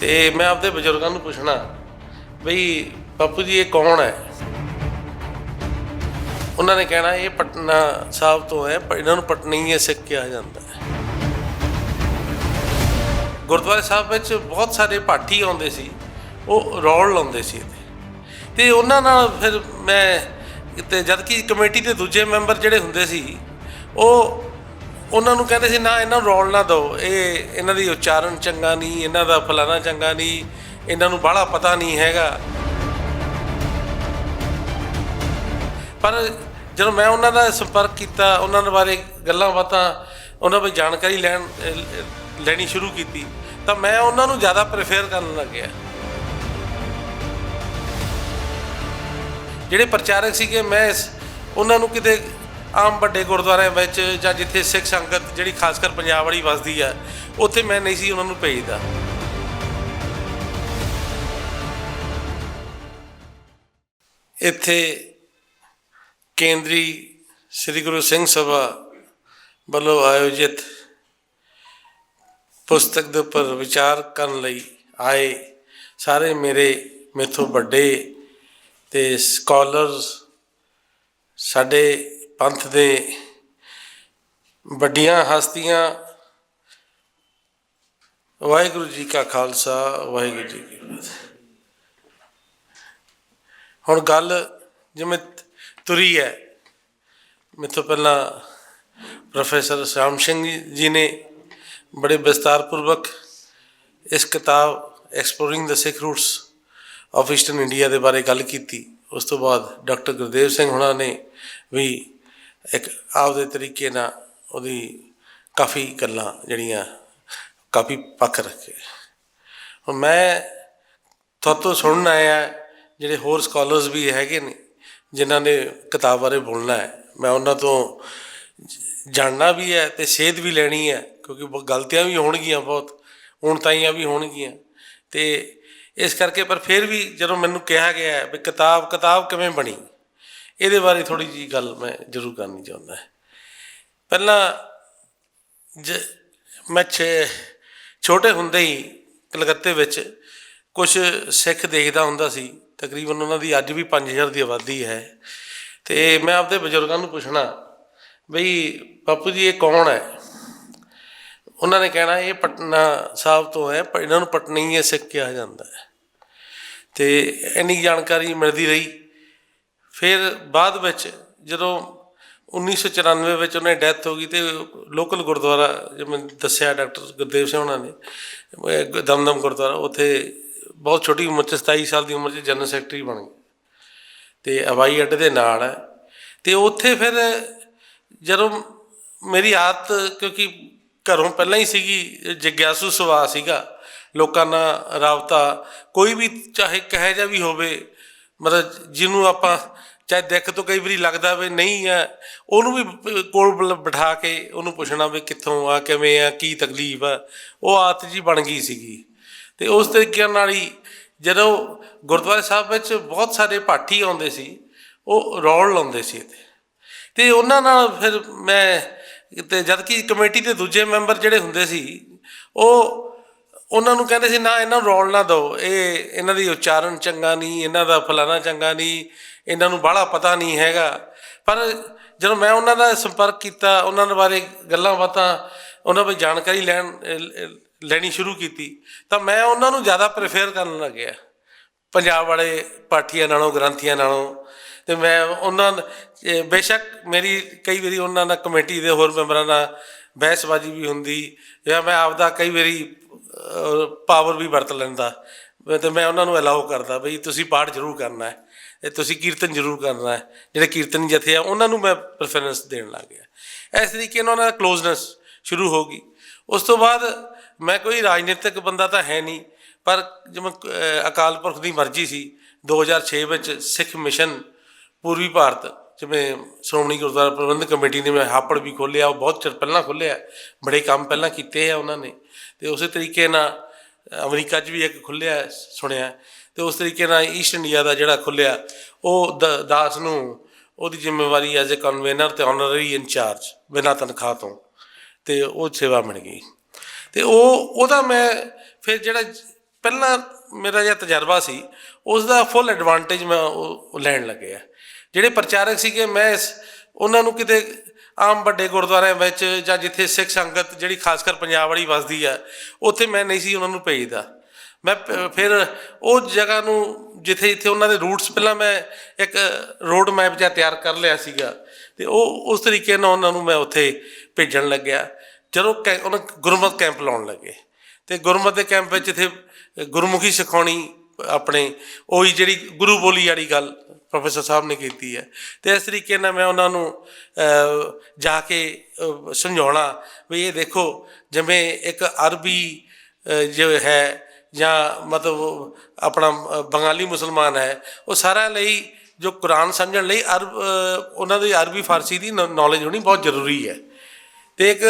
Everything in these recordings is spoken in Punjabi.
ਤੇ ਮੈਂ ਆਪਦੇ ਬਜ਼ੁਰਗਾਂ ਨੂੰ ਪੁੱਛਣਾ ਬਈ ਬਾਪੂ ਜੀ, ਇਹ ਕੌਣ ਹੈ? ਉਹਨਾਂ ਨੇ ਕਹਿਣਾ ਇਹ ਪਟਨਾ ਸਾਹਿਬ ਤੋਂ ਹੈ ਇਹਨਾਂ ਨੂੰ ਪਟਨੀਏ ਸਿੱਖ ਕਿਹਾ ਜਾਂਦਾ ਹੈ। ਗੁਰਦੁਆਰੇ ਸਾਹਿਬ ਵਿੱਚ ਬਹੁਤ ਸਾਰੇ ਪਾਠੀ ਆਉਂਦੇ ਸੀ, ਉਹ ਰੌਲ ਲਾਉਂਦੇ ਸੀ ਇੱਥੇ। ਤੇ ਉਹਨਾਂ ਨਾਲ ਫਿਰ ਮੈਂ ਤੇ ਜਦ ਕਿ ਕਮੇਟੀ ਦੇ ਦੂਜੇ ਮੈਂਬਰ ਜਿਹੜੇ ਹੁੰਦੇ ਸੀ, ਉਹ ਉਹਨਾਂ ਨੂੰ ਕਹਿੰਦੇ ਸੀ, ਨਾ, ਇਹਨਾਂ ਨੂੰ ਰੌਲ ਨਾ ਦਿਓ। ਇਹ, ਇਹਨਾਂ ਦੀ ਉਚਾਰਨ ਚੰਗਾ ਨਹੀਂ, ਇਹਨਾਂ ਦਾ ਫਲਾਣਾ ਚੰਗਾ ਨਹੀਂ, ਇਹਨਾਂ ਨੂੰ ਬਾਹਲਾ ਪਤਾ ਨਹੀਂ ਹੈਗਾ। ਪਰ ਜਦੋਂ ਮੈਂ ਉਹਨਾਂ ਦਾ ਸੰਪਰਕ ਕੀਤਾ, ਉਹਨਾਂ ਦੇ ਬਾਰੇ ਗੱਲਾਂ ਬਾਤਾਂ, ਉਹਨਾਂ ਬਾਰੇ ਜਾਣਕਾਰੀ ਲੈਣ ਲੈਣੀ ਸ਼ੁਰੂ ਕੀਤੀ, ਤਾਂ ਮੈਂ ਉਹਨਾਂ ਨੂੰ ਜ਼ਿਆਦਾ ਪ੍ਰੇਫਰ ਕਰਨ ਲੱਗਿਆ। ਜਿਹੜੇ ਪ੍ਰਚਾਰਕ ਸੀਗੇ, ਮੈਂ ਇਸ- ਉਹਨਾਂ ਨੂੰ ਕਿਤੇ ਆਮ ਵੱਡੇ ਗੁਰਦੁਆਰਿਆਂ ਵਿੱਚ ਜਾਂ ਜਿੱਥੇ ਸਿੱਖ ਸੰਗਤ ਜਿਹੜੀ ਖਾਸ ਕਰ ਪੰਜਾਬ ਵਾਲੀ ਵਸਦੀ ਆ, ਉੱਥੇ ਮੈਂ ਨਹੀਂ ਸੀ ਉਹਨਾਂ ਨੂੰ ਭੇਜਦਾ। ਇੱਥੇ ਕੇਂਦਰੀ ਸ੍ਰੀ ਗੁਰੂ ਸਿੰਘ ਸਭਾ ਵੱਲੋਂ ਆਯੋਜਿਤ ਪੁਸਤਕ ਦੇ ਉੱਪਰ ਵਿਚਾਰ ਕਰਨ ਲਈ ਆਏ ਸਾਰੇ ਮੇਰੇ ਮੇਥੋਂ ਵੱਡੇ ਤੇ ਸਕਾਲਰਸ, ਸਾਡੇ ਪੰਥ ਦੇ ਵੱਡੀਆਂ ਹਸਤੀਆਂ। ਵਾਹਿਗੁਰੂ ਜੀ ਕਾ ਖਾਲਸਾ, ਵਾਹਿਗੁਰੂ ਜੀ ਕੀ ਫਤਿਹ। ਹੁਣ ਗੱਲ ਜਿਵੇਂ ਤੁਰੀ ਹੈ, ਮੇਥੋਂ ਪਹਿਲਾਂ ਪ੍ਰੋਫੈਸਰ ਸ਼ਾਮ ਸਿੰਘ ਜੀ ਨੇ ਬੜੇ ਵਿਸਤਾਰਪੂਰਵਕ ਇਸ ਕਿਤਾਬ exploring the Sikh roots of eastern India ਦੇ ਬਾਰੇ ਗੱਲ ਕੀਤੀ। ਉਸ ਤੋਂ ਬਾਅਦ ਡਾਕਟਰ ਗੁਰਦੇਵ ਸਿੰਘ ਹੁਣਾਂ ਨੇ ਵੀ ਇੱਕ ਆਪਦੇ ਤਰੀਕੇ ਨਾਲ ਉਹਦੀ ਕਾਫੀ ਗੱਲਾਂ ਜਿਹੜੀਆਂ ਕਾਫੀ ਪੱਕ ਰੱਖੇ। ਹੁਣ ਮੈਂ ਤੁਹਾਤੋਂ ਸੁਣਨ ਆਇਆ ਜਿਹੜੇ ਹੋਰ ਸਕਾਲਰਸ ਵੀ ਹੈਗੇ ਨੇ, ਜਿਨ੍ਹਾਂ ਨੇ ਕਿਤਾਬ ਬਾਰੇ ਬੋਲਣਾ ਹੈ। ਮੈਂ ਉਹਨਾਂ ਤੋਂ ਜਾਣਨਾ ਵੀ ਹੈ ਤੇ ਸੇਧ ਵੀ ਲੈਣੀ ਹੈ, ਕਿਉਂਕਿ ਬਹੁਤ ਗਲਤੀਆਂ ਵੀ ਹੋਣਗੀਆਂ ਬਹੁਤ ਹੁਣ ਤਾਈਆਂ ਵੀ ਹੋਣਗੀਆਂ। ਤੇ ਇਸ ਕਰਕੇ ਪਰ ਫਿਰ ਵੀ ਜਦੋਂ ਮੈਨੂੰ ਕਿਹਾ ਗਿਆ ਵੀ ਕਿਤਾਬ ਕਿਤਾਬ ਕਿਵੇਂ ਬਣੀ? ਇਹਦੇ ਬਾਰੇ ਥੋੜੀ ਜੀ ਗੱਲ ਮੈਂ ਜ਼ਰੂਰ ਕਰਨੀ ਚਾਹੁੰਦਾ ਹਾਂ। ਪਹਿਲਾਂ ਜ ਮੈਂ ਛੇ- ਛੋਟੇ ਹੁੰਦੇ ਹੀ ਕਲਕੱਤੇ ਵਿੱਚ ਕੁਝ ਸਿੱਖ ਦੇਖਦਾ ਹੁੰਦਾ ਸੀ, ਤਕਰੀਬਨ ਉਹਨਾਂ ਦੀ ਅੱਜ ਵੀ 5000 ਦੀ ਆਬਾਦੀ ਹੈ। ਤੇ ਮੈਂ ਆਪਦੇ ਬਜ਼ੁਰਗਾਂ ਨੂੰ ਪੁੱਛਣਾ ਬਈ, ਬਾਪੂ ਜੀ ਇਹ ਕੌਣ ਹੈ? ਉਹਨਾਂ ਨੇ ਕਹਿਣਾ ਇਹ ਪਟਨਾ ਸਾਹਿਬ ਤੋਂ ਹੈ ਪਰ ਇਹਨਾਂ ਨੂੰ ਪਟਨੀਏ ਸਿੱਖ ਕਿਹਾ ਜਾਂਦਾ ਹੈ। ਤੇ ਇੰਨੀ ਜਾਣਕਾਰੀ ਮਿਲਦੀ ਰਹੀ। ਫਿਰ ਬਾਅਦ ਵਿੱਚ ਜਦੋਂ 1994 ਵਿੱਚ ਉਹਨੇ ਡੈਥ ਹੋ ਗਈ ਤੇ ਲੋਕਲ ਗੁਰਦੁਆਰਾ, ਜਿਵੇਂ ਦੱਸਿਆ ਡਾਕਟਰ ਗੁਰਦੇਵ ਸਿੰਘ ਉਹਨਾਂ ਨੇ ਦਮਦਮ ਗੁਰਦੁਆਰਾ, ਉੱਥੇ ਬਹੁਤ ਛੋਟੀ ਉਮਰ 'ਚ 27 ਸਾਲ ਦੀ ਉਮਰ 'ਚ ਜਨਰਲ ਸੈਕਟਰੀ ਬਣ ਗਏ ਤੇ ਹਵਾਈ ਅੱਡੇ ਦੇ ਨਾਲ ਹੈ। ਤੇ ਉੱਥੇ ਫਿਰ ਜਦੋਂ ਮੇਰੀ ਆਦਤ, ਕਿਉਂਕਿ ਘਰੋਂ ਪਹਿਲਾਂ ਹੀ ਸੀਗੀ, ਜਿਗਿਆਸੂ ਸੁਭਾਅ ਸੀਗਾ, ਲੋਕਾਂ ਨਾਲ ਰਾਬਤਾ, ਕੋਈ ਵੀ ਚਾਹੇ ਕਹੇ ਜਾ ਵੀ ਹੋਵੇ ਮਤਲਬ ਜਿਹਨੂੰ ਆਪਾਂ ਚਾਹੇ ਦਿੱਖ ਤੋਂ ਕਈ ਵਾਰੀ ਲੱਗਦਾ ਵੀ ਨਹੀਂ ਆ ਉਹਨੂੰ ਵੀ ਕੋਲ ਬਲ- ਬਿਠਾ ਕੇ ਉਹਨੂੰ ਪੁੱਛਣਾ ਵੀ ਕਿੱਥੋਂ ਆ, ਕਿਵੇਂ ਆ, ਕੀ ਤਕਲੀਫ ਆ। ਉਹ ਆਦਤ ਜੀ ਬਣ ਗਈ ਸੀਗੀ। ਤੇ ਉਸ ਤਰੀਕੇ ਨਾਲ ਹੀ ਜਦੋਂ ਗੁਰਦੁਆਰੇ ਸਾਹਿਬ ਵਿੱਚ ਬਹੁਤ ਸਾਰੇ ਪਾਠੀ ਆਉਂਦੇ ਸੀ, ਉਹ ਰੌਲ ਲਾਉਂਦੇ ਸੀ ਇੱਥੇ। ਤੇ ਉਹਨਾਂ ਨਾਲ ਫਿਰ ਮੈਂ ਤੇ ਜਦ ਕਿ ਕਮੇਟੀ ਦੇ ਦੂਜੇ ਮੈਂਬਰ ਜਿਹੜੇ ਹੁੰਦੇ ਸੀ, ਉਹ ਉਹਨਾਂ ਨੂੰ ਕਹਿੰਦੇ ਸੀ, ਨਾ, ਇਹਨਾਂ ਨੂੰ ਰੋਲ ਨਾ ਦਿਓ। ਇਹ, ਇਹਨਾਂ ਦੀ ਉਚਾਰਨ ਚੰਗਾ ਨਹੀਂ, ਇਹਨਾਂ ਦਾ ਫਲਾਣਾ ਚੰਗਾ ਨਹੀਂ, ਇਹਨਾਂ ਨੂੰ ਬਾਹਲਾ ਪਤਾ ਨਹੀਂ ਹੈਗਾ। ਪਰ ਜਦੋਂ ਮੈਂ ਉਹਨਾਂ ਦਾ ਸੰਪਰਕ ਕੀਤਾ, ਉਹਨਾਂ ਦੇ ਬਾਰੇ ਗੱਲਾਂ ਬਾਤਾਂ, ਉਹਨਾਂ ਬਾਰੇ ਜਾਣਕਾਰੀ ਲੈਣ, ਲੈਣੀ ਸ਼ੁਰੂ ਕੀਤੀ, ਤਾਂ ਮੈਂ ਉਹਨਾਂ ਨੂੰ ਜ਼ਿਆਦਾ ਪ੍ਰੇਫਰ ਕਰਨ ਲੱਗਿਆ। ਪੰਜਾਬ ਵਾਲੇ ਪਾਠੀਆਂ ਨਾਲੋਂ, ਗ੍ਰੰਥੀਆਂ ਨਾਲੋਂ। ਤੇ ਮੈਂ ਉਹਨਾਂ ਬੇਸ਼ੱਕ ਮੇਰੀ ਕਈ ਵਾਰੀ ਉਹਨਾਂ ਨਾਲ ਕਮੇਟੀ ਦੇ ਹੋਰ ਮੈਂਬਰਾਂ ਨਾਲ ਬਹਿਸਬਾਜ਼ੀ ਵੀ ਹੁੰਦੀ, ਜਾਂ ਮੈਂ ਆਪਦਾ ਕਈ ਵਾਰੀ ਪਾਵਰ ਵੀ ਵਰਤ ਲੈਂਦਾ। ਤੇ ਮੈਂ ਉਹਨਾਂ ਨੂੰ ਅਲਾਉ ਕਰਦਾ ਬਈ ਤੁਸੀਂ ਪਾਠ ਜ਼ਰੂਰ ਕਰਨਾ ਹੈ, ਤੇ ਤੁਸੀਂ ਕੀਰਤਨ ਜ਼ਰੂਰ ਕਰਨਾ ਹੈ। ਜਿਹੜੇ ਕੀਰਤਨ ਜਥੇ ਆ, ਉਹਨਾਂ ਨੂੰ ਮੈਂ ਪ੍ਰੈਫਰੈਂਸ ਦੇਣ ਲੱਗ ਗਿਆ। ਇਸ ਤਰੀਕੇ ਨਾਲ ਉਹਨਾਂ ਦਾ ਕਲੋਜ਼ਨੈਸ ਸ਼ੁਰੂ ਹੋ ਗਈ। ਉਸ ਤੋਂ ਬਾਅਦ ਮੈਂ ਕੋਈ ਰਾਜਨੀਤਿਕ ਬੰਦਾ ਤਾਂ ਹੈ ਨਹੀਂ, ਪਰ ਜਿਵੇਂ ਅਕਾਲ ਪੁਰਖ ਦੀ ਮਰਜ਼ੀ ਸੀ 2006 ਵਿੱਚ ਸਿੱਖ ਮਿਸ਼ਨ, ਪੂਰਬੀ ਭਾਰਤ ਜਿਵੇਂ ਸ਼੍ਰੋਮਣੀ ਗੁਰਦੁਆਰਾ ਪ੍ਰਬੰਧਕ ਕਮੇਟੀ ਨੇ ਮੈਂ ਹਾਪੜ ਵੀ ਖੋਲ੍ਹਿਆ, ਉਹ ਬਹੁਤ ਚਿਰ ਪਹਿਲਾਂ ਖੋਲ੍ਹਿਆ, ਬੜੇ ਕੰਮ ਪਹਿਲਾਂ ਕੀਤੇ ਆ ਉਹਨਾਂ ਨੇ। ਤੇ ਉਸੇ ਤਰੀਕੇ ਨਾਲ ਅਮਰੀਕਾ 'ਚ ਵੀ ਇੱਕ ਖੁੱਲਿਆ ਸੁਣਿਆ। ਤੇ ਉਸ ਤਰੀਕੇ ਨਾਲ ਈਸਟ ਇੰਡੀਆ ਦਾ ਜਿਹੜਾ ਖੁੱਲਿਆ ਉਹ ਦ- ਦਾਸ ਨੂੰ ਉਹਦੀ ਜ਼ਿੰਮੇਵਾਰੀ ਐਜ਼ ਅ ਕਨਵੀਨਰ ਤੇ ਆਨਰਰੀ ਇਨਚਾਰਜ ਬਿਨਾਂ ਤਨਖਾਹ ਤੋਂ। ਤੇ ਉਹ ਸੇਵਾ ਮਿਲ ਗਈ। ਤੇ ਉਹ, ਉਹਦਾ ਮੈਂ ਫਿਰ ਜਿਹੜਾ ਪਹਿਲਾਂ ਮੇਰਾ ਜਿਹੜਾ ਤਜਰਬਾ ਸੀ ਉਸ ਦਾ ਫੁੱਲ ਐਡਵਾਂਟੇਜ ਮੈਂ ਉਹ ਲੈਣ ਲੱਗਿਆ। ਜਿਹੜੇ ਪ੍ਰਚਾਰਕ ਸੀਗੇ, ਮੈਂ ਉਹਨਾਂ ਨੂੰ ਕਿਤੇ ਆਮ ਵੱਡੇ ਗੁਰਦੁਆਰਿਆਂ ਵਿੱਚ ਜਾਂ ਜਿੱਥੇ ਸਿੱਖ ਸੰਗਤ ਜਿਹੜੀ ਖਾਸ ਕਰ ਪੰਜਾਬ ਵਾਲੀ ਵਸਦੀ ਆ, ਉੱਥੇ ਮੈਂ ਨਹੀਂ ਸੀ ਉਹਨਾਂ ਨੂੰ ਭੇਜਦਾ। ਮੈਂ ਫਿਰ ਉਹ ਜਗ੍ਹਾ ਨੂੰ ਜਿੱਥੇ ਜਿੱਥੇ ਉਹਨਾਂ ਦੇ ਰੂਟਸ ਪਹਿਲਾਂ ਮੈਂ ਇੱਕ ਰੋਡ ਮੈਪ ਜਿਹਾ ਤਿਆਰ ਕਰ ਲਿਆ ਸੀਗਾ, ਤੇ ਉਹ ਉਸ ਤਰੀਕੇ ਨਾਲ ਉਹਨਾਂ ਨੂੰ ਮੈਂ ਉੱਥੇ ਭੇਜਣ ਲੱਗਿਆ। ਜਦੋਂ ਕੈ- ਉਹਨਾਂ ਗੁਰਮਤ ਕੈਂਪ ਲਾਉਣ ਲੱਗੇ, ਤੇ ਗੁਰਮਤ ਦੇ ਕੈਂਪ ਵਿੱਚ ਇੱਥੇ ਗੁਰਮੁਖੀ ਸਿਖਾਉਣੀ ਆਪਣੇ, ਉਹੀ ਜਿਹੜੀ ਗੁਰੂ ਬੋਲੀ ਵਾਲੀ ਗੱਲ ਪ੍ਰੋਫੈਸਰ ਸਾਹਿਬ ਨੇ ਕੀਤੀ ਹੈ। ਤੇ ਇਸ ਤਰੀਕੇ ਨਾਲ ਮੈਂ ਉਹਨਾਂ ਨੂੰ ਜਾ ਕੇ ਸਮਝਾਉਣਾ ਵੀ ਇਹ ਦੇਖੋ, ਜਿਵੇਂ ਇੱਕ ਅਰਬੀ ਜੋ ਹੈ ਜਾਂ ਮਤਲਬ ਆਪਣਾ ਬੰਗਾਲੀ ਮੁਸਲਮਾਨ ਹੈ, ਉਹ ਸਾਰਿਆਂ ਲਈ ਜੋ ਕੁਰਾਨ ਸਮਝਣ ਲਈ ਅਰਬ ਉਹਨਾਂ ਦੀ ਅਰਬੀ ਫਾਰਸੀ ਦੀ ਨੌਲੇਜ ਹੋਣੀ ਬਹੁਤ ਜ਼ਰੂਰੀ ਹੈ। ਤੇ ਇੱਕ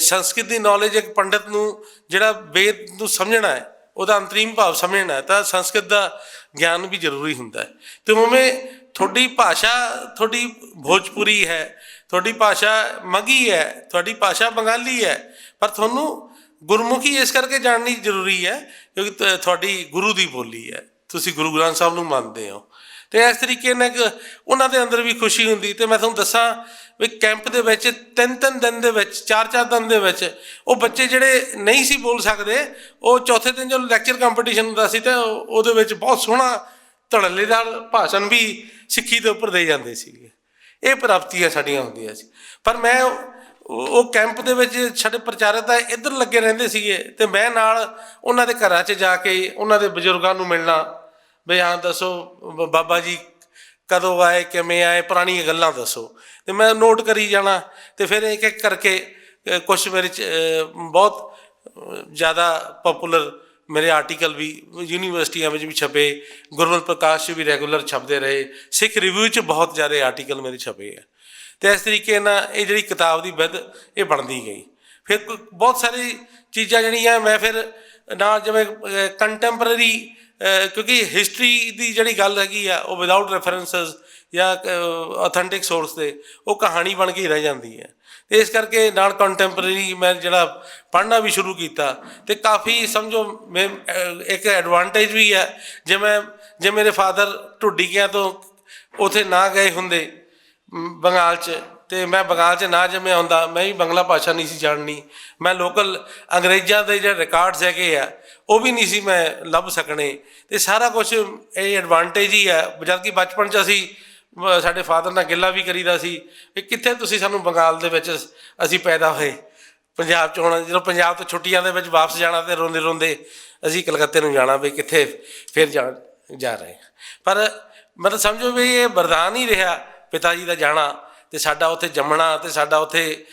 ਸੰਸਕ੍ਰਿਤ ਦੀ ਨੌਲੇਜ ਇੱਕ ਪੰਡਤ ਨੂੰ ਜਿਹੜਾ ਵੇਦ ਨੂੰ ਸਮਝਣਾ ਹੈ ਉਹਦਾ ਅੰਤਰੀਮ ਭਾਵ ਸਮਝਣਾ ਤਾਂ ਸੰਸਕ੍ਰਿਤ ਦਾ ਗਿਆਨ ਵੀ ਜ਼ਰੂਰੀ ਹੁੰਦਾ ਹੈ। ਤੇ ਉਵੇਂ ਤੁਹਾਡੀ ਭਾਸ਼ਾ, ਤੁਹਾਡੀ ਭੋਜਪੁਰੀ ਹੈ, ਤੁਹਾਡੀ ਭਾਸ਼ਾ ਮਗੀ ਹੈ, ਤੁਹਾਡੀ ਭਾਸ਼ਾ ਬੰਗਾਲੀ ਹੈ, ਪਰ ਤੁਹਾਨੂੰ ਗੁਰਮੁਖੀ ਇਸ ਕਰਕੇ ਜਾਣਨੀ ਜ਼ਰੂਰੀ ਹੈ, ਕਿਉਂਕਿ ਤੁਹਾਡੀ ਗੁਰੂ ਦੀ ਬੋਲੀ ਹੈ। ਤੁਸੀਂ ਗੁਰੂ ਗ੍ਰੰਥ ਸਾਹਿਬ ਨੂੰ ਮੰਨਦੇ ਹੋ। ਤੇ ਇਸ ਤਰੀਕੇ ਨਾਲ ਉਹਨਾਂ ਦੇ ਅੰਦਰ ਵੀ ਖੁਸ਼ੀ ਹੁੰਦੀ ਤੇ ਮੈਂ ਤੁਹਾਨੂੰ ਦੱਸਾਂ ਵੀ ਕੈਂਪ ਦੇ ਵਿੱਚ ਤਿੰਨ ਤਿੰਨ ਦਿਨ ਦੇ ਵਿੱਚ, ਚਾਰ ਚਾਰ ਦਿਨ ਦੇ ਵਿੱਚ ਉਹ ਬੱਚੇ ਜਿਹੜੇ ਨਹੀਂ ਸੀ ਬੋਲ ਸਕਦੇ, ਉਹ ਚੌਥੇ ਦਿਨ ਜਦੋਂ ਲੈਕਚਰ ਕੰਪੀਟੀਸ਼ਨ ਹੁੰਦਾ ਸੀ ਤਾਂ ਉਹਦੇ ਵਿੱਚ ਬਹੁਤ ਸੋਹਣਾ ਧੜੱਲੇਦਾਰ ਭਾਸ਼ਣ ਵੀ ਸਿੱਖੀ ਦੇ ਉੱਪਰ ਦੇ ਜਾਂਦੇ ਸੀਗੇ। ਇਹ ਪ੍ਰਾਪਤੀਆਂ ਸਾਡੀਆਂ ਹੁੰਦੀਆਂ ਸੀ। ਪਰ ਮੈਂ ਉਹ ਕੈਂਪ ਦੇ ਵਿੱਚ ਸਾਡੇ ਪ੍ਰਚਾਰਕ ਤਾਂ ਇੱਧਰ ਲੱਗੇ ਰਹਿੰਦੇ ਸੀਗੇ ਤੇ ਮੈਂ ਨਾਲ ਉਹਨਾਂ ਦੇ ਘਰਾਂ 'ਚ ਜਾ ਕੇ ਉਹਨਾਂ ਦੇ ਬਜ਼ੁਰਗਾਂ ਨੂੰ ਮਿਲਣਾ, ਵੀ ਹਾਂ ਦੱਸੋ, ਬ- ਬਾਬਾ ਜੀ ਕਦੋਂ ਆਏ, ਕਿਵੇਂ ਆਏ, ਪੁਰਾਣੀਆਂ ਗੱਲਾਂ ਦੱਸੋ। ਤੇ ਮੈਂ ਨੋਟ ਕਰੀ ਜਾਣਾ ਤੇ ਫਿਰ ਇੱਕ ਇੱਕ ਕਰਕੇ ਕੁਝ ਮੇਰੇ 'ਚ ਬਹੁਤ ਜ਼ਿਆਦਾ ਪਪੂਲਰ ਮੇਰੇ ਆਰਟੀਕਲ ਵੀ ਯੂਨੀਵਰਸਿਟੀਆਂ ਵਿੱਚ ਵੀ ਛਪੇ ਗੁਰਮਤਿ ਪ੍ਰਕਾਸ਼ ਵੀ ਰੈਗੂਲਰ ਛਪਦੇ ਰਹੇ, ਸਿੱਖ ਰਿਵਿਊ 'ਚ ਬਹੁਤ ਜ਼ਿਆਦਾ ਆਰਟੀਕਲ ਮੇਰੇ ਛਪੇ ਆ। ਤੇ ਇਸ ਤਰੀਕੇ ਨਾਲ ਇਹ ਜਿਹੜੀ ਕਿਤਾਬ ਦੀ ਵਿਧ, ਇਹ ਬਣਦੀ ਗਈ। ਫਿਰ ਬਹੁਤ ਸਾਰੀ ਚੀਜ਼ਾਂ ਜਿਹੜੀਆਂ ਮੈਂ ਫਿਰ ਨਾਲ ਜਿਵੇਂ ਕੰਟੈਂਪਰਰੀ ਕਿਉਂਕਿ ਹਿਸਟਰੀ ਦੀ ਜਿਹੜੀ ਗੱਲ ਹੈਗੀ ਆ, ਉਹ ਵਿਦਆਊਟ ਰੈਫਰੈਂਸਸ ਜਾਂ ਆਥੈਂਟਿਕ ਸੋਰਸ ਤੇ, ਉਹ ਕਹਾਣੀ ਬਣ ਕੇ ਹੀ ਰਹਿ ਜਾਂਦੀ ਹੈ। ਤੇ ਇਸ ਕਰਕੇ ਨਾਲ ਕੰਟੈਂਪਰੇਰੀ ਮੈਂ ਜਿਹੜਾ ਪੜ੍ਹਨਾ ਵੀ ਸ਼ੁਰੂ ਕੀਤਾ, ਤੇ ਕਾਫੀ ਸਮਝੋ ਮੈਂ ਇੱਕ ਐਡਵਾਂਟੇਜ ਵੀ ਹੈ। ਜੇ ਮੈਂ, ਜੇ ਮੇਰੇ ਫਾਦਰ ਢੁੱਡੀਕਿਆਂ ਤੋਂ ਉਥੇ ਨਾ ਗਏ ਹੁੰਦੇ ਬੰਗਾਲ 'ਚ, ਤੇ ਮੈਂ ਬੰਗਾਲ 'ਚ ਨਾ ਜੰਮਿਆ ਹੁੰਦਾ, ਮੈਂ ਵੀ ਬੰਗਲਾ ਭਾਸ਼ਾ ਨਹੀਂ ਸੀ ਜਾਣਨੀ। ਮੈਂ ਲੋਕਲ ਅੰਗਰੇਜ਼ਾਂ ਦੇ ਜਿਹੜੇ ਰਿਕਾਰਡਸ ਹੈਗੇ ਆ, ਉਹ ਵੀ ਨਹੀਂ ਸੀ ਮੈਂ ਲੱਭ ਸਕਣੇ। ਤੇ ਸਾਰਾ ਕੁਝ ਇਹ ਐਡਵਾਂਟੇਜ ਹੀ ਹੈ ਜਦ ਕਿ ਬਚਪਨ 'ਚ ਅਸੀਂ ਸਾਡੇ ਫਾਦਰ ਨਾਲ ਗਿੱਲਾ ਵੀ ਕਰੀਦਾ ਸੀ ਵੀ ਕਿੱਥੇ ਤੁਸੀਂ ਸਾਨੂੰ ਬੰਗਾਲ ਦੇ ਵਿੱਚ ਅਸੀਂ ਪੈਦਾ ਹੋਏ। ਪੰਜਾਬ 'ਚ ਹੋਣਾ ਜਦੋਂ ਪੰਜਾਬ ਤੋਂ ਛੁੱਟੀਆਂ ਦੇ ਵਿੱਚ ਵਾਪਸ ਜਾਣਾ ਤੇ ਰੋਂਦੇ ਰੋਂਦੇ ਅਸੀਂ ਕਲਕੱਤੇ ਨੂੰ ਜਾਣਾ ਵੀ ਕਿੱਥੇ ਫਿਰ ਜਾ ਜਾ ਰਹੇ ਪਰ ਮਤਲਬ ਸਮਝੋ ਵੀ ਇਹ ਵਰਦਾਨ ਹੀ ਰਿਹਾ ਪਿਤਾ ਜੀ ਦਾ ਜਾਣਾ ਤੇ ਸਾਡਾ ਉੱਥੇ ਜੰਮਣਾ ਤੇ ਸਾਡਾ ਉੱਥੇ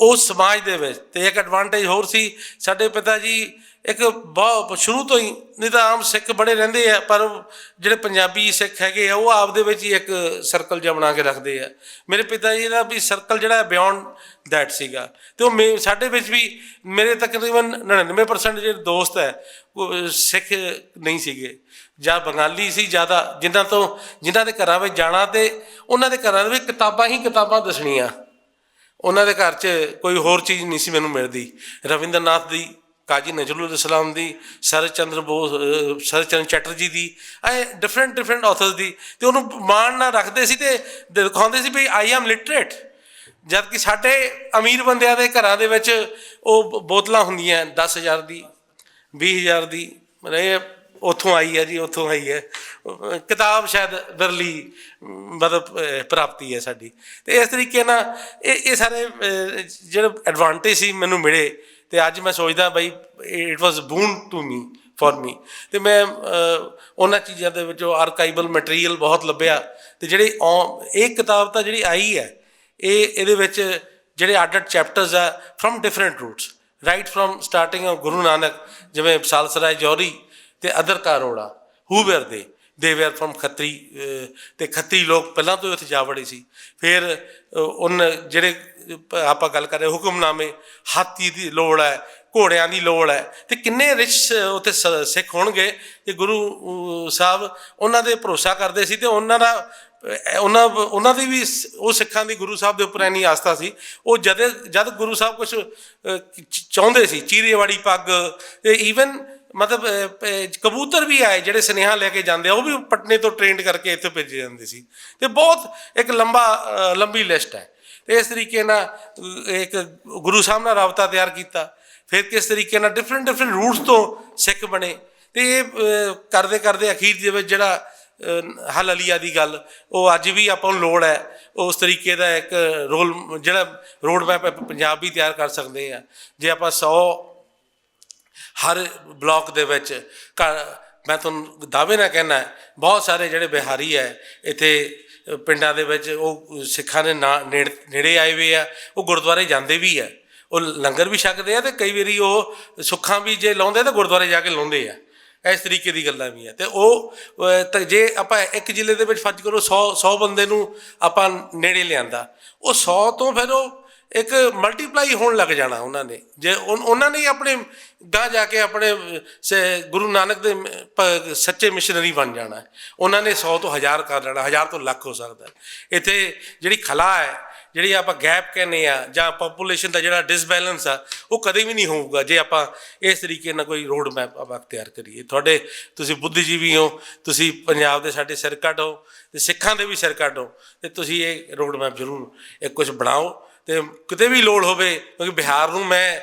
ਉਸ ਸਮਾਜ ਦੇ ਵਿੱਚ ਤੇ ਇੱਕ ਐਡਵਾਂਟੇਜ ਹੋਰ ਸੀ, ਸਾਡੇ ਪਿਤਾ ਜੀ ਇੱਕ ਬਹੁਤ ਸ਼ੁਰੂ ਤੋਂ ਹੀ, ਨਹੀਂ ਤਾਂ ਆਮ ਸਿੱਖ ਬੜੇ ਰਹਿੰਦੇ ਆ, ਪਰ ਜਿਹੜੇ ਪੰਜਾਬੀ ਸਿੱਖ ਹੈਗੇ ਆ, ਉਹ ਆਪ ਦੇ ਵਿੱਚ ਹੀ ਇੱਕ ਸਰਕਲ ਜਿਹਾ ਬਣਾ ਕੇ ਰੱਖਦੇ ਆ। ਮੇਰੇ ਪਿਤਾ ਜੀ ਦਾ ਵੀ ਸਰਕਲ ਜਿਹੜਾ ਬਿਯੋਂਡ ਦੈਟ ਸੀਗਾ। ਤੇ ਉਹ ਮੇ- ਸਾਡੇ ਵਿੱਚ ਵੀ ਮੇਰੇ ਤਕਰੀਬਨ 99% ਜਿਹੜੇ ਦੋਸਤ ਹੈ, ਉਹ ਸਿੱਖ ਨਹੀਂ ਸੀਗੇ। ਜਾਂ ਬੰਗਾਲੀ ਸੀ ਜ਼ਿਆਦਾ, ਜਿਨ੍ਹਾਂ ਤੋਂ, ਜਿਨ੍ਹਾਂ ਦੇ ਘਰਾਂ ਵਿੱਚ ਜਾਣਾ ਤੇ ਉਹਨਾਂ ਦੇ ਘਰਾਂ ਦੇ ਵਿੱਚ ਕਿਤਾਬਾਂ ਹੀ ਕਿਤਾਬਾਂ ਦੱਸਣੀਆਂ। ਉਹਨਾਂ ਦੇ ਘਰ 'ਚ ਕੋਈ ਹੋਰ ਚੀਜ਼ ਨਹੀਂ ਸੀ ਮੈਨੂੰ ਮਿਲਦੀ। ਰਵਿੰਦਰਨਾਥ ਦੀ ਕਾਜੀ ਨਜ਼ਰੁਲ ਇਸਲਾਮ ਦੀ ਸਰਚ ਚੰਦਰ ਬੋਸ ਅਹ, ਚੰਦਰ ਚੈਟਰਜੀ ਦੀ ਐ ਡਿਫਰੈਂਟ ਡਿਫਰੈਂਟ ਆਥਰਸ ਦੀ ਤੇ ਉਹਨੂੰ ਮਾਣ ਨਾਲ ਰੱਖਦੇ ਸੀ ਤੇ ਦਿਖਾਉਂਦੇ ਸੀ ਵੀ ਆਈ ਐਮ ਲਿਟਰੇਟ ਜਦ ਕਿ ਸਾਡੇ ਅਮੀਰ ਬੰਦਿਆਂ ਦੇ ਘਰਾਂ ਦੇ ਵਿੱਚ ਉਹ ਬੋਤਲਾਂ ਹੁੰਦੀਆਂ 10000 ਦੀ 20000 ਦੀ ਮਤਲਬ ਉੱਥੋਂ ਆਈ ਹੈ ਜੀ, ਉੱਥੋਂ ਆਈ ਹੈ। ਕਿਤਾਬ ਸ਼ਾਇਦ ਬਿਰਲੀ ਮਤਲਬ ਪ੍ਰਾਪਤੀ ਹੈ ਸਾਡੀ। ਤੇ ਇਸ ਤਰੀਕੇ ਨਾਲ ਇਹ ਇਹ ਸਾਰੇ ਜਿਹੜੇ ਐਡਵਾਂਟੇਜ ਸੀ ਮੈਨੂੰ ਮਿਲੇ, ਤੇ ਅੱਜ ਮੈਂ ਸੋਚਦਾ ਬਈ it was boon to me for me ਤੇ ਮੈਂ ਉਹਨਾਂ ਚੀਜ਼ਾਂ ਦੇ ਵਿੱਚੋਂ ਆਰਕਾਈਵਲ ਮਟੀਰੀਅਲ ਬਹੁਤ ਲੱਭਿਆ। ਤੇ ਜਿਹੜੀ ਔ- ਇਹ ਕਿਤਾਬ ਤਾਂ ਜਿਹੜੀ ਆਈ ਹੈ, ਇਹ, ਇਹਦੇ ਵਿੱਚ ਜਿਹੜੇ ਅੱਡ ਚੈਪਟਰਸ ਆ from different roots right from starting of Guru Nanak, ਜਿਵੇਂ ਸਾਲਸਰਾਏ ਜੌਹਰੀ ਤੇ ਅਦਰਕਾ ਅਰੋੜਾ ਹੂ ਵੇਅਰ ਦੇ ਦੇ ਵੇਰ ਫਰਮ ਖੱਤਰੀ ਅਹ, ਤੇ ਖੱਤਰੀ ਲੋਕ ਪਹਿਲਾਂ ਤੋਂ ਹੀ ਉੱਥੇ ਜਾ ਵੜੇ ਸੀ। ਫਿਰ ਅਹ, ਜਿਹੜੇ ਆਪਾਂ ਗੱਲ ਕਰ ਰਹੇ ਹੁਕਮਨਾਮੇ ਹਾਥੀ ਦੀ ਲੋੜ ਹੈ ਘੋੜਿਆਂ ਦੀ ਲੋੜ ਹੈ ਤੇ ਕਿੰਨੇ ਰਿਚ ਉੱਥੇ ਸ- ਸਿੱਖ ਹੋਣਗੇ ਕਿ ਗੁਰੂ ਸਾਹਿਬ ਉਹਨਾਂ ਦੇ ਭਰੋਸਾ ਕਰਦੇ ਸੀ ਤੇ ਉਹਨਾਂ ਦਾ ਉਹਨਾਂ ਉਹਨਾਂ ਦੀ ਵੀ ਉਹ ਸਿੱਖਾਂ ਦੀ ਗੁਰੂ ਸਾਹਿਬ ਦੇ ਉੱਪਰ ਇੰਨੀ ਆਸਥਾ ਸੀ। ਉਹ ਜਦ ਜਦ ਗੁਰੂ ਸਾਹਿਬ ਕੁਝ ਚਾਹੁੰਦੇ ਸੀ ਚੀਰੇਵਾੜੀ ਪੱਗ ਤੇ ਈਵਨ ਮਤਲਬ ਕਬੂਤਰ ਵੀ ਆਏ ਜਿਹੜੇ ਸੁਨੇਹਾ ਲੈ ਕੇ ਜਾਂਦੇ ਆ, ਉਹ ਵੀ ਪਟਨੇ ਤੋਂ ਟ੍ਰੇਨਡ ਕਰਕੇ ਇੱਥੇ ਭੇਜੇ ਜਾਂਦੇ ਸੀ। ਤੇ ਬਹੁਤ ਇੱਕ ਲੰਬਾ ਲੰਬੀ ਲਿਸਟ ਹੈ। ਤੇ ਇਸ ਤਰੀਕੇ ਨਾਲ ਇੱਕ ਗੁਰੂ ਸਾਹਿਬ ਨਾਲ ਰਾਬਤਾ ਤਿਆਰ ਕੀਤਾ। ਫਿਰ ਕਿਸ ਤਰੀਕੇ ਨਾਲ ਡਿਫਰੈਂਟ ਡਿਫਰੈਂਟ ਰੂਟਸ ਤੋਂ ਸਿੱਖ ਬਣੇ। ਤੇ ਇਹ ਕਰਦੇ ਕਰਦੇ ਅਖੀਰ ਦੇ ਵਿੱਚ ਜਿਹੜਾ ਹਲ ਅਲੀਆ ਦੀ ਗੱਲ, ਉਹ ਅੱਜ ਵੀ ਆਪਾਂ ਨੂੰ ਲੋੜ ਹੈ। ਉਸ ਤਰੀਕੇ ਦਾ ਇੱਕ ਰੋਲ, ਜਿਹੜਾ ਰੋਡ ਮੈਪ ਪੰਜਾਬ ਵੀ ਤਿਆਰ ਕਰ ਸਕਦੇ ਆ ਜੇ ਆਪਾਂ 100 ਹਰ ਬਲਾਕ ਦੇ ਵਿੱਚ ਘਰ- ਮੈਂ ਤੁਹਾਨੂੰ ਦਾਅਵੇ ਨਾਲ ਕਹਿਣਾ ਬਹੁਤ ਸਾਰੇ ਜਿਹੜੇ ਬਿਹਾਰੀ ਹੈ, ਇੱਥੇ ਪਿੰਡਾਂ ਦੇ ਵਿੱਚ ਉਹ ਸਿੱਖਾਂ ਦੇ ਨਾ- ਨੇੜ- ਨੇੜੇ ਆਏ ਹੋਏ ਆ, ਉਹ ਗੁਰਦੁਆਰੇ ਜਾਂਦੇ ਵੀ ਆ। ਉਹ ਲੰਗਰ ਵੀ ਛਕਦੇ ਆ ਤੇ ਕਈ ਵਾਰੀ ਉਹ ਸੁੱਖਾਂ ਵੀ ਜੇ ਲਾਉਂਦੇ ਤਾਂ ਗੁਰਦੁਆਰੇ ਜਾ ਕੇ ਲਾਉਂਦੇ ਆ। ਇਸ ਤਰੀਕੇ ਦੀ ਗੱਲਾਂ ਵੀ ਆ। ਤੇ ਉਹ ਜੇ ਆਪਾਂ ਇੱਕ ਜ਼ਿਲ੍ਹੇ ਦੇ ਵਿੱਚ ਫਰਜ਼ ਕਰੋ 100 100 ਬੰਦੇ ਨੂੰ ਆਪਾਂ ਨੇੜੇ ਲਿਆਂਦਾ, ਉਹ 100 ਤੋਂ ਫਿਰ ਉਹ ਇੱਕ ਮਲਟੀਪਲਾਈ ਹੋਣ ਲੱਗ ਜਾਣਾ ਉਹਨਾਂ ਨੇ। ਜੇ ਉਨ- ਉਹਨਾਂ ਨੇ ਆਪਣੇ ਗਾਂ ਜਾ ਕੇ ਆਪਣੇ, ਸ- ਗੁਰੂ ਨਾਨਕ ਦੇ ਸੱਚੇ ਮਿਸ਼ਨਰੀ ਬਣ ਜਾਣਾ। ਉਹਨਾਂ ਨੇ 100 ਤੋਂ ਹਜ਼ਾਰ ਕਰ ਲੈਣਾ, ਹਜ਼ਾਰ ਤੋਂ ਲੱਖ ਹੋ ਸਕਦਾ। ਇੱਥੇ ਜਿਹੜੀ ਖਲਾ ਹੈ, ਜਿਹੜੀ ਆਪਾਂ ਗੈਪ ਕਹਿੰਦੇ ਆ ਜਾਂ ਪੋਪੂਲੇਸ਼ਨ ਦਾ ਜਿਹੜਾ ਡਿਸਬੈਲੈਂਸ ਆ, ਉਹ ਕਦੇ ਵੀ ਨਹੀਂ ਹੋਊਗਾ, ਜੇ ਆਪਾਂ ਇਸ ਤਰੀਕੇ ਨਾਲ ਕੋਈ ਰੋਡ ਮੈਪ ਆਪਾਂ ਤਿਆਰ ਕਰੀਏ। ਤੁਹਾਡੇ, ਤੁਸੀਂ ਬੁੱਧੀਜੀਵੀ ਹੋ, ਤੁਸੀਂ ਪੰਜਾਬ ਦੇ ਸਾਡੇ ਸਿਰ ਕੱਢ ਹੋ ਤੇ ਸਿੱਖਾਂ ਦੇ ਵੀ ਸਿਰ ਕੱਢ ਹੋ ਤੇ ਤੁਸੀਂ ਇਹ ਰੋਡ ਮੈਪ ਜ਼ਰੂਰ ਇੱਕ ਕੁਝ ਬਣਾਓ। ਤੇ ਕਿਤੇ ਵੀ ਲੋੜ ਹੋਵੇ, ਕਿਉਂਕਿ ਬਿਹਾਰ ਨੂੰ ਮੈਂ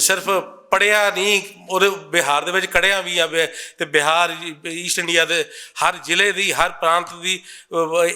ਸਿਰਫ ਪੜਿਆ ਨਹੀਂ ਉਹਦੇ ਬਿਹਾਰ ਦੇ ਵਿੱਚ ਕੜਿਆ ਵੀ ਆ, ਬਿ- ਤੇ ਬਿਹਾਰ ਈਸਟ ਇੰਡੀਆ ਦੇ ਹਰ ਜ਼ਿਲ੍ਹੇ ਦੀ, ਹਰ ਪ੍ਰਾਂਤ ਦੀ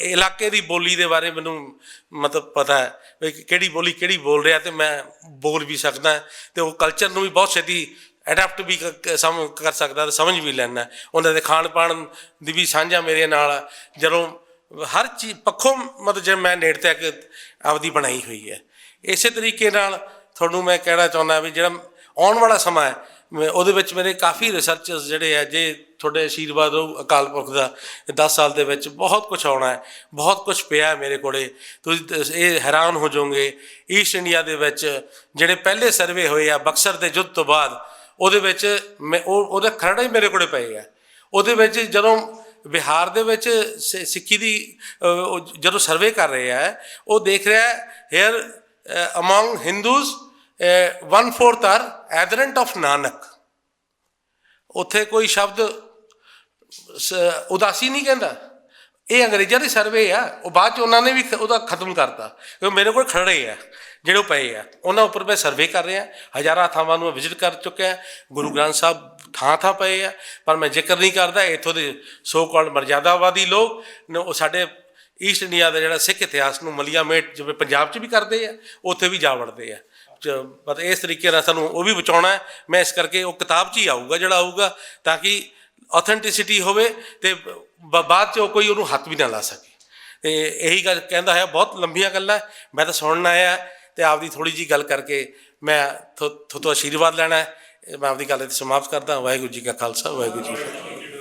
ਇਲਾਕੇ ਦੀ ਬੋਲੀ ਦੇ ਬਾਰੇ ਮੈਨੂੰ ਮਤਲਬ ਪਤਾ ਹੈ, ਵੀ ਕਿਹੜੀ ਬੋਲੀ ਕਿਹੜੀ ਬੋਲ ਰਿਹਾ ਤੇ ਮੈਂ ਬੋਲ ਵੀ ਸਕਦਾ ਤੇ ਉਹ ਕਲਚਰ ਨੂੰ ਵੀ ਬਹੁਤ ਛੇਤੀ ਅਡਾਪਟ ਵੀ ਕ- ਸਮ ਕਰ ਸਕਦਾ ਤੇ ਸਮਝ ਵੀ ਲੈਣਾ ਉਹਨਾਂ ਦੇ ਖਾਣ ਪਾਣ ਦੀ ਵੀ ਸਾਂਝਾ ਮੇਰੇ ਨਾਲ ਜਦੋਂ ਹਰ ਚੀਜ਼ ਪੱਖੋਂ ਮਤਲਬ ਜੇ ਮੈਂ ਨੇੜ ਤੱਕ ਆਪਦੀ ਬਣਾਈ ਹੋਈ ਹੈ। ਇਸੇ ਤਰੀਕੇ ਨਾਲ ਤੁਹਾਨੂੰ ਮੈਂ ਕਹਿਣਾ ਚਾਹੁੰਦਾ ਵੀ ਜਿਹੜਾ ਆਉਣ ਵਾਲਾ ਸਮਾਂ ਹੈ, ਮੈਂ- ਉਹਦੇ ਵਿੱਚ ਮੇਰੇ ਕਾਫੀ ਰਿਸਰਚਰਸ ਜਿਹੜੇ ਆ, ਜੇ ਤੁਹਾਡੇ ਆਸ਼ੀਰਵਾਦ ਹੋ ਅਕਾਲ ਪੁਰਖ ਦਾ 10 ਸਾਲ ਦੇ ਵਿੱਚ ਬਹੁਤ ਕੁਝ ਆਉਣਾ ਹੈ, ਬਹੁਤ ਕੁਝ ਪਿਆ ਹੈ ਮੇਰੇ ਕੋਲੇ। ਤੁਸੀਂ ਇਹ ਹੈਰਾਨ ਹੋ ਜਾਓਗੇ ਈਸਟ ਇੰਡੀਆ ਦੇ ਵਿੱਚ ਜਿਹੜੇ ਪਹਿਲੇ ਸਰਵੇ ਹੋਏ ਆ ਬਕਸਰ ਦੇ ਯੁੱਧ ਤੋਂ ਬਾਅਦ, ਉਹਦੇ ਵਿੱਚ ਮੈਂ, ਉਹ, ਉਹਦੇ ਖਰੜੇ ਹੀ ਮੇਰੇ ਕੋਲੇ ਪਏ ਆ। ਉਹਦੇ ਵਿੱਚ ਜਦੋਂ ਬਿਹਾਰ ਦੇ ਵਿੱਚ ਸਿ- ਸਿੱਖੀ ਦੀ ਜਦੋਂ ਸਰਵੇ ਕਰ ਰਿਹਾ ਆ ਉਹ ਦੇਖ ਰਿਹਾ here among Hindus 1/4 are adherent of Nanak ਉੱਥੇ ਕੋਈ ਸ਼ਬਦ ਸ- ਉਦਾਸੀ ਨਹੀਂ ਕਹਿੰਦਾ। ਇਹ ਅੰਗਰੇਜ਼ਾਂ ਦੇ ਸਰਵੇ ਆ, ਉਹ ਬਾਅਦ ਚ ਉਹਨਾਂ ਨੇ ਵੀ ਉਹਦਾ ਖਤਮ ਕਰਤਾ। ਕਿਉਂਕਿ ਮੇਰੇ ਕੋਲ ਖੜੇ ਆ, ਜਿਹੜੇ ਉਹ ਪਏ ਆ। ਉਹਨਾਂ ਉੱਪਰ ਮੈਂ ਸਰਵੇ ਕਰ ਰਿਹਾ, ਹਜ਼ਾਰਾਂ ਥਾਵਾਂ ਨੂੰ ਵਿਜ਼ਿਟ ਕਰ ਚੁੱਕਿਆ। ਗੁਰੂ ਗ੍ਰੰਥ ਸਾਹਿਬ ਥਾਂ ਥਾਂ ਪਏ ਆ। ਪਰ ਮੈਂ ਜ਼ਿਕਰ ਨਹੀਂ ਕਰਦਾ, ਇੱਥੋਂ ਦੇ ਸੋ ਕਾਲਡ ਮਰਜ਼ਾਦਾਵਾਦੀ ਲੋਕ ਉਹ ਸਾਡੇ ਈਸਟ ਇੰਡੀਆ ਦਾ ਜਿਹੜਾ ਸਿੱਖ ਇਤਿਹਾਸ ਨੂੰ ਮਲੀਆ ਮੇਟ ਜਿਵੇਂ ਪੰਜਾਬ 'ਚ ਵੀ ਕਰਦੇ ਆ, ਉੱਥੇ ਵੀ ਜਾ ਵੜਦੇ ਆ। ਚ- ਮਤਲਬ ਇਸ ਤਰੀਕੇ ਨਾਲ ਸਾਨੂੰ ਉਹ ਵੀ ਬਚਾਉਣਾ ਹੈ। ਮੈਂ ਇਸ ਕਰਕੇ ਉਹ ਕਿਤਾਬ 'ਚ ਹੀ ਆਊਗਾ, ਜਿਹੜਾ ਆਊਗਾ, ਤਾਂ ਕਿ ਆਥੈਂਟਿਸਿਟੀ ਹੋਵੇ ਤੇ ਬਾਅਦ 'ਚ ਉਹ ਕੋਈ ਉਹਨੂੰ ਹੱਥ ਵੀ ਨਾ ਲਾ ਸਕੇ। ਤੇ ਇਹੀ ਗੱਲ ਕਹਿੰਦਾ ਹੈ ਬਹੁਤ ਲੰਬੀਆਂ ਗੱਲਾਂ, ਮੈਂ ਤਾਂ ਸੁਣਨ ਆਇਆ ਤੇ ਆਪਦੀ ਥੋੜੀ ਜੀ ਗੱਲ ਕਰਕੇ ਮੈਂ ਥੋ- ਥੋ ਤੋਂ ਆਸ਼ੀਰਵਾਦ ਲੈਣਾ ਹੈ। ਮੈਂ ਆਪਦੀ ਗੱਲ ਇੱਥੇ ਸਮਾਪਤ ਕਰਦਾ ਵਾਹਿਗੁਰੂ ਜੀ ਕਾ ਖਾਲਸਾ ਵਾਹਿਗੁਰੂ ਜੀ ਕੀ ਫਤਿਹ।